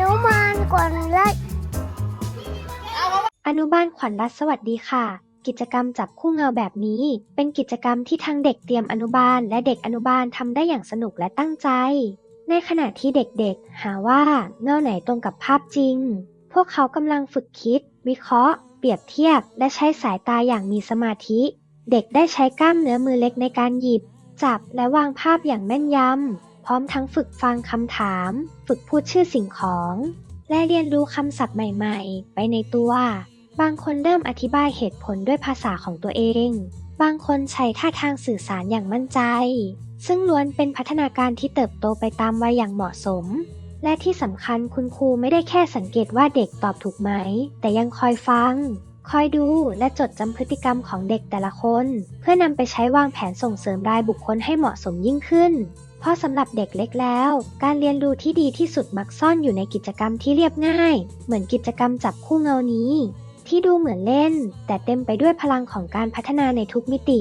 นุมานก่อนเลยอนุบาลขวัญรัฐสวัสดีค่ะ กิจกรรมจับคู่เงาแบบนี้ เป็นกิจกรรมที่ทั้งเด็กเตรียมอนุบาลและเด็กอนุบาลทำได้อย่างสนุกและตั้งใจ ในขณะที่เด็กๆ หาว่าเงาไหนตรงกับภาพจริง พวกเขากำลังฝึกคิด วิเคราะห์ เปรียบเทียบ และใช้สายตาอย่างมีสมาธิ เด็กได้ใช้กล้ามเนื้อมือเล็กในการหยิบ จับและวางภาพอย่างแม่นยำ พร้อมทั้งฝึกฟังคำถาม ฝึกพูดชื่อสิ่งของ และเรียนรู้คำศัพท์ใหม่ๆ ไปในตัว บางคนเริ่มอธิบายเหตุผลด้วยภาษาของตัวเอง บางคนใช้ท่าทางสื่อสารอย่างมั่นใจ ซึ่งล้วนเป็นพัฒนาการที่เติบโตไปตามวัยอย่างเหมาะสม และที่สำคัญคุณครูไม่ได้แค่สังเกตว่าเด็กตอบถูกไหม แต่ยังคอยฟัง คอยดูและจดจำพฤติกรรมของเด็กแต่ละคน เพื่อนำไปใช้วางแผนส่งเสริมรายบุคคลให้เหมาะสมยิ่งขึ้น เพราะสำหรับเด็กเล็กแล้ว การเรียนรู้ที่ดีที่สุดมักซ่อนอยู่ในกิจกรรมที่เรียบง่าย เหมือนกิจกรรมจับคู่เงานี้ ที่ดูเหมือนเล่น แต่เต็มไปด้วยพลังของการพัฒนาในทุกมิติ